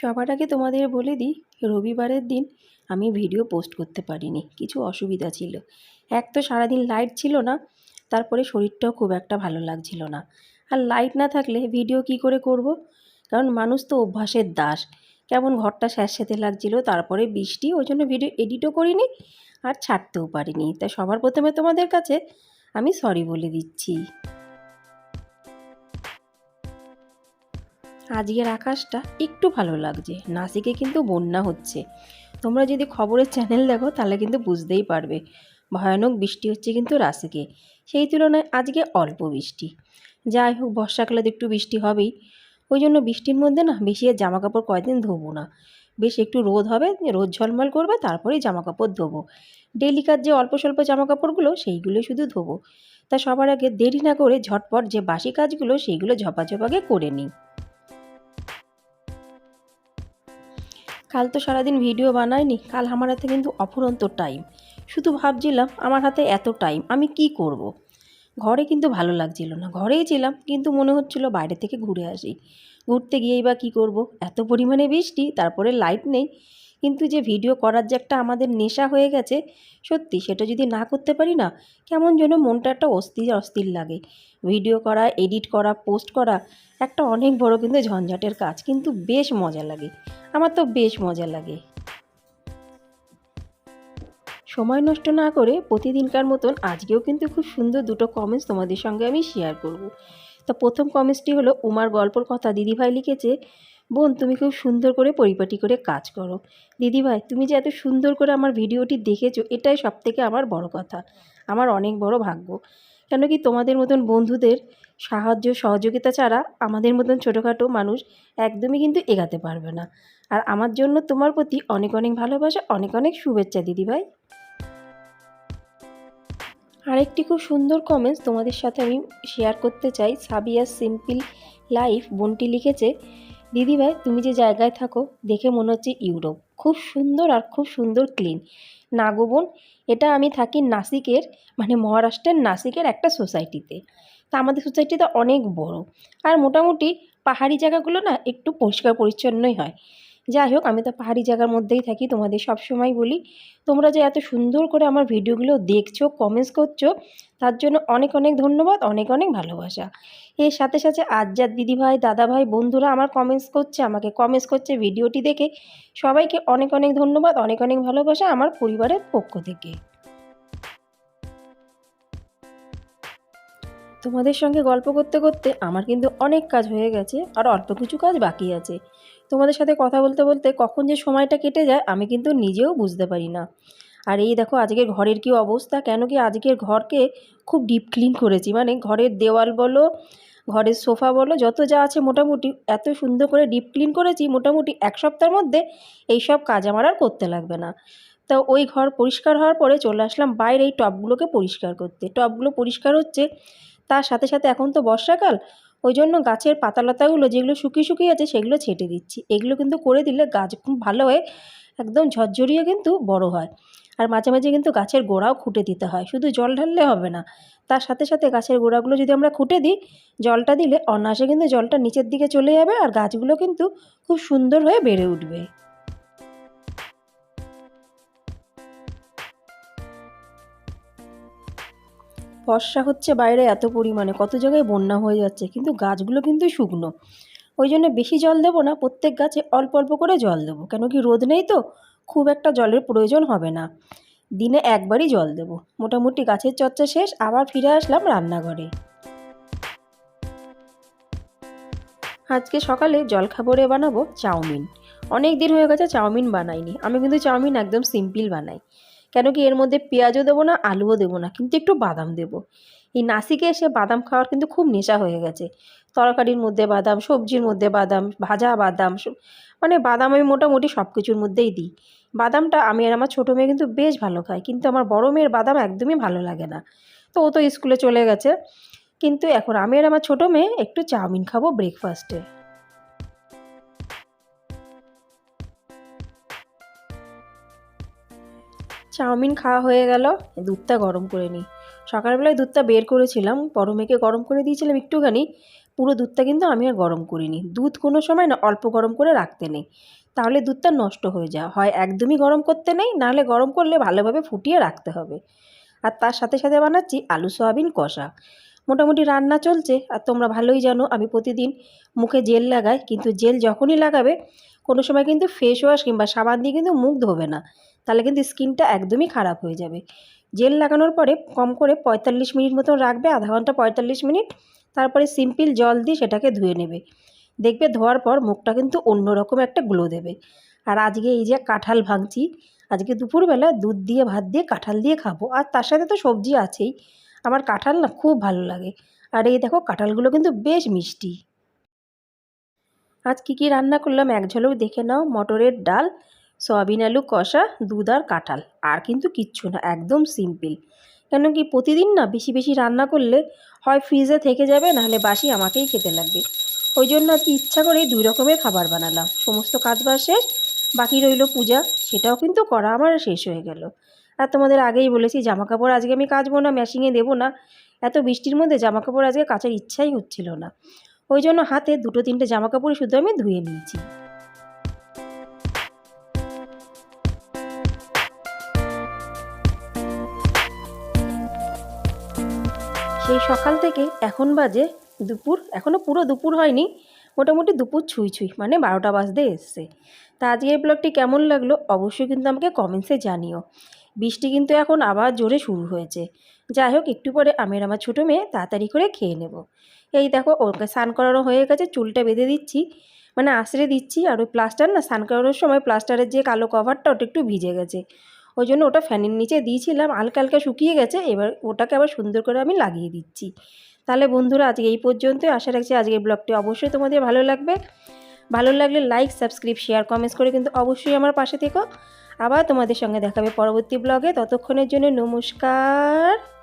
সবার আগে তোমাদের বলে দিই, রবিবারের দিন আমি ভিডিও পোস্ট করতে পারিনি, কিছু অসুবিধা ছিল। এক তো সারাদিন লাইট ছিল না, তারপরে শরীরটাও খুব একটা ভালো লাগছিল না। আর লাইট না থাকলে ভিডিও কি করে করব? কারণ মানুষ তো অভ্যাসের দাস। কেমন ঘরটা স্যাঁতস্যাঁতে লাগছিল, তারপরে বৃষ্টি, ওই জন্য ভিডিও এডিটও করিনি আর ছাড়তেও পারিনি। তাই সবার প্রথমে তোমাদের কাছে আমি সরি বলে দিচ্ছি। আজকের আকাশটা একটু ভালো লাগছে। নাসিকে কিন্তু বন্যা হচ্ছে। তোমরা যদি খবরের চ্যানেল দেখো, তাহলে কিন্তু বুঝতেই পারবে। ভয়ানক বৃষ্টি হচ্ছে কিন্তু রাসিকে। সেই তুলনায় আজকে অল্প বৃষ্টি। যাই হোক বর্ষাকালে তো একটু বৃষ্টি হবেই। ওই জন্য বৃষ্টির মধ্যে না, বেশি জামা কাপড় কয়দিন ধোবো না। বেশ একটু রোদ হবে, রোদ ঝলমল করবে, তারপরেই জামা কাপড় ধোবো ডেলিকার যে অল্প স্বল্প জামা কাপড়গুলো সেইগুলো শুধু ধোবো। তা সবার আগে দেরি না করে ঝটপট যে বাসি কাজগুলো, সেইগুলো ঝপাঝপাকে করে নিই। কাল তো সারাদিন ভিডিও বানাইনি, কাল আমার হাতে কিন্তু অফুরন্ত টাইম শুধু ভাবছিলাম, আমার হাতে এত টাইম আমি কি করব। ঘরে কিন্তু ভালো লাগছিল না। ঘরেই ছিলাম, কিন্তু মনে হচ্ছিল বাইরে থেকে ঘুরে আসি। ঘুরতে গিয়েই বা কী করব? এত পরিমাণে বৃষ্টি, তারপরে লাইট নেই। কিন্তু যে ভিডিও করার যে একটা আমাদের নেশা হয়ে গেছে, সত্যি সেটা যদি না করতে পারি না, কেমন যেন মনটা একটা অস্থির অস্থির লাগে। ভিডিও করা, এডিট করা, পোস্ট করা, একটা অনেক বড় কিন্তু ঝঞ্ঝাটের কাজ, কিন্তু বেশ মজা লাগে। আমার তো বেশ মজা লাগে। সময় নষ্ট না করে প্রতিদিনকার মতন আজকেও কিন্তু খুব সুন্দর দুটো কমেন্টস তোমাদের সঙ্গে আমি শেয়ার করব। তা প্রথম কমেন্টসটি হলো, উমার গল্পর কথা দিদিভাই লিখেছে বোন, তুমি খুব সুন্দর করে পরিপাটি করে কাজ করো। দিদিভাই, তুমি যে এত সুন্দর করে আমার ভিডিওটি দেখেছ, এটাই সব থেকে আমার বড় কথা, আমার অনেক বড় ভাগ্য। কেন কি তোমাদের মতন বন্ধুদের সাহায্য, সহযোগিতা ছাড়া আমাদের মতন ছোটোখাটো মানুষ একদমই কিন্তু এগাতে পারবে না। আর আমার জন্য তোমার প্রতি অনেক অনেক ভালোবাসা, অনেক অনেক শুভেচ্ছা, দিদিভাই। আরেকটি খুব সুন্দর কমেন্টস তোমাদের সাথে আমি শেয়ার করতে চাই। সাবিয়া সিম্পল লাইফ বোনটি লিখেছে দিদিভাই তুমি যে জায়গায় থাকো, দেখে মনে হচ্ছে ইউরোপ। খুব সুন্দর আর খুব সুন্দর ক্লিন না গো বোন, এটা আমি থাকি নাসিকের মানে মহারাষ্ট্রের নাসিকের একটা সোসাইটিতে তা। আমাদের সোসাইটিটা অনেক বড়। আর মোটামুটি পাহাড়ি জায়গাগুলো না একটু পরিষ্কার পরিচ্ছন্নই হয়। যাই হোক, আমি তো পাহাড়ি জায়গার মধ্যেই থাকি, তোমাদের সব সময় বলি। তোমরা যে এত সুন্দর করে আমার ভিডিওগুলো দেখছ কমেন্টস করছ, তার জন্য অনেক অনেক ধন্যবাদ, অনেক অনেক ভালোবাসা। এর সাথে সাথে আজ যার দিদিভাই, দাদাভাই, বন্ধুরা আমার কমেন্টস করছে, আমাকে কমেন্টস করছে ভিডিওটি দেখে। সবাইকে অনেক অনেক ধন্যবাদ, অনেক অনেক ভালোবাসা আমার পরিবারের পক্ষ থেকে। তোমাদের সঙ্গে গল্প করতে করতে আমার কিন্তু অনেক কাজ হয়ে গেছে আর অল্প কিছু কাজ বাকি আছে। তোমাদের সাথে কথা বলতে বলতে কখন যে সময়টা কেটে যায় আমি কিন্তু নিজেও বুঝতে পারি না। আর এই দেখো আজকের ঘরের কি অবস্থা, কেন কি আজকের ঘরকে খুব ডিপ ক্লিন করেছি। মানে ঘরের দেওয়াল বলো, ঘরের সোফা বলো, যত যা আছে মোটামুটি এত সুন্দর করে ডিপ ক্লিন করেছি, মোটামুটি এক সপ্তাহের মধ্যে এই সব কাজ আমার আর করতে লাগবে না। তো ওই ঘর পরিষ্কার হওয়ার পরে চলে আসলাম বাইরে এই টবগুলোকে পরিষ্কার করতে। টবগুলো পরিষ্কার হচ্ছে তার সাথে সাথে এখন তো বর্ষাকাল ওই জন্য গাছের পাতালতাগুলো যেগুলো শুকিয়ে শুকিয়ে আছে সেগুলো ছেটে দিচ্ছি। এগুলো কিন্তু করে দিলে গাছ খুব ভালো হয়ে একদম ঝরঝরিয়ে কিন্তু বড় হয়। আর মাঝে মাঝে কিন্তু গাছের গোড়াও খুঁটে দিতে হয়। শুধু জল ঢাললে হবে না। তার সাথে সাথে গাছের গোড়াগুলো যদি আমরা খুঁটে দিই, জলটা দিলে অনায়াসে কিন্তু জলটা নিচের দিকে চলে যাবে আর গাছগুলো কিন্তু খুব সুন্দর হয়ে বেড়ে উঠবে। বর্ষা হচ্ছে বাইরে এত পরিমাণে, কত জায়গায় বন্যা হয়ে যাচ্ছে, কিন্তু গাছগুলো কিন্তু শুকনো। ওই জন্য বেশি জল দেবো না, প্রত্যেক গাছে অল্প অল্প করে জল দেবো কেন কি রোদ নেই তো, খুব একটা জলের প্রয়োজন হবে না। দিনে একবারই জল দেবো। মোটামুটি গাছের চর্চা শেষ, আবার ফিরে আসলাম রান্নাঘরে। আজকে সকালে জলখাবারে বানাবো চাউমিন। অনেক দিন হয়ে গেছে, চাউমিন বানাইনি। আমি কিন্তু চাউমিন একদম সিম্পল বানাই। কেন কি এর মধ্যে পেঁয়াজও দেবো না, আলুও দেবো না, কিন্তু একটু বাদাম দেবো। এই নাসিকে এসে বাদাম খাওয়ার কিন্তু খুব নেশা হয়ে গেছে। তরকারির মধ্যে বাদাম, সবজির মধ্যে বাদাম, ভাজা বাদাম মানে বাদাম আমি মোটামুটি সব কিছুর মধ্যেই দিই। বাদামটা আমি আর আমার ছোটো মেয়ে কিন্তু বেশ ভালো খায়, কিন্তু আমার বড় মেয়ের বাদাম একদমই ভালো লাগে না। তো ও তো স্কুলে চলে গেছে, কিন্তু এখন আমি আর আমার ছোটো মেয়ে একটু চাউমিন খাব ব্রেকফাস্টে চাউমিন খাওয়া হয়ে গেল। দুধটা গরম করে নিই সকালবেলায় দুধটা বের করেছিলাম মেয়েকে গরম করে দিয়েছিলাম একটুখানি। পুরো দুধটা কিন্তু আমি আর গরম করিনি। দুধ কোনো সময় না অল্প গরম করে রাখতে নেই। তাহলে দুধটা নষ্ট হয়ে যায় হয়। একদমই গরম করতে নেই, নাহলে গরম করলে ভালোভাবে ফুটিয়ে রাখতে হবে। আর তার সাথে সাথে বানাচ্ছি আলু, সয়াবিন, কষা। মোটামুটি রান্না চলছে। আর তোমরা ভালোই জানো, আমি প্রতিদিন মুখে জেল লাগাই। কিন্তু জেল যখনই লাগাবে, কোনো সময় কিন্তু ফেস ওয়াশ কিংবা সাবান দিয়ে কিন্তু মুখ ধোবে না। তাহলে কিন্তু স্কিনটা একদমই খারাপ হয়ে যাবে। জেল লাগানোর পরে কম করে পঁয়তাল্লিশ মিনিট মতন রাখবে, আধা ঘণ্টা পঁয়তাল্লিশ মিনিট, তারপরে সিম্পল জল দিয়ে সেটাকে ধুয়ে নেবে। দেখবে ধোয়ার পর মুখটা কিন্তু অন্যরকম একটা গ্লো দেবে। আর আজকে এই যে কাঁঠাল ভাঙছি, আজকে দুপুরবেলা দুধ দিয়ে, ভাত দিয়ে কাঁঠাল দিয়ে খাব। আর তার সাথে তো সবজি আছেই। আমার কাঁঠাল না খুব ভালো লাগে। আর এই দেখো কাঁঠালগুলো কিন্তু বেশ মিষ্টি। আজ কী কী রান্না করলাম এক ঝলক দেখে নাও, মটরের ডাল সয়াবিন আলু, কষা, দুধ আর কাঁঠাল। আর কিন্তু কিচ্ছু না, একদম সিম্পল। কেন কি প্রতিদিন না বেশি বেশি রান্না করলে হয় ফ্রিজে থেকে যাবে, নাহলে বাসি আমাকেই খেতে লাগবে। ওই জন্য আজকে ইচ্ছা করেই দুই রকমের খাবার বানালাম। সমস্ত কাজবাজ শেষ, বাকি রইল পূজা। সেটাও কিন্তু করা আমার শেষ হয়ে গেল। আর তোমাদের আগেই বলেছি জামা কাপড় আজকে আমি কাচবো না মেশিনে দেবো না। এত বৃষ্টির মধ্যে জামা কাপড় আজকে কাচার ইচ্ছাই হচ্ছিল না। ওই জন্য হাতে দুটো তিনটে জামা কাপড় শুধু আমি ধুয়ে নিয়েছি। সেই সকাল থেকে এখন বাজে দুপুর এখনও পুরো দুপুর হয়নি, মোটামুটি দুপুর ছুঁই ছুঁই মানে বারোটা বাজতে এসছে। তা আজকের ব্লগটি কেমন লাগল অবশ্যই কিন্তু আমাকে কমেন্টসে জানিও। বৃষ্টি কিন্তু এখন আবার জোরে শুরু হয়েছে। যাই হোক, একটু পরে আমি আমার ছোটো মেয়ে তাড়াতাড়ি করে খেয়ে নেব। এই দেখো, ওকে স্নান করানো হয়ে গেছে, চুলটা বেঁধে দিচ্ছি মানে আশ্রে দিচ্ছি, আর ওই প্লাস্টার না, স্নান করানোর সময় প্লাস্টারের যে কালো কভারটা ওটা একটু ভিজে গেছে। ওই জন্য ওটা ফ্যানের নিচে দিয়েছিলাম, হালকা হালকা শুকিয়ে গেছে, এবার ওটাকে আবার সুন্দর করে আমি লাগিয়ে দিচ্ছি। তাহলে বন্ধুরা, আজকে এই পর্যন্তই, আশা রাখছি আজকের ব্লগটি অবশ্যই তোমাদের ভালো লাগবে। ভালো লাগলে লাইক সাবস্ক্রাইব শেয়ার কমেন্টস করে কিন্তু অবশ্যই আমার পাশে থেকো। আবার তোমাদের সঙ্গে দেখাবে পরবর্তী ব্লগে, ততক্ষণের জন্য নমস্কার।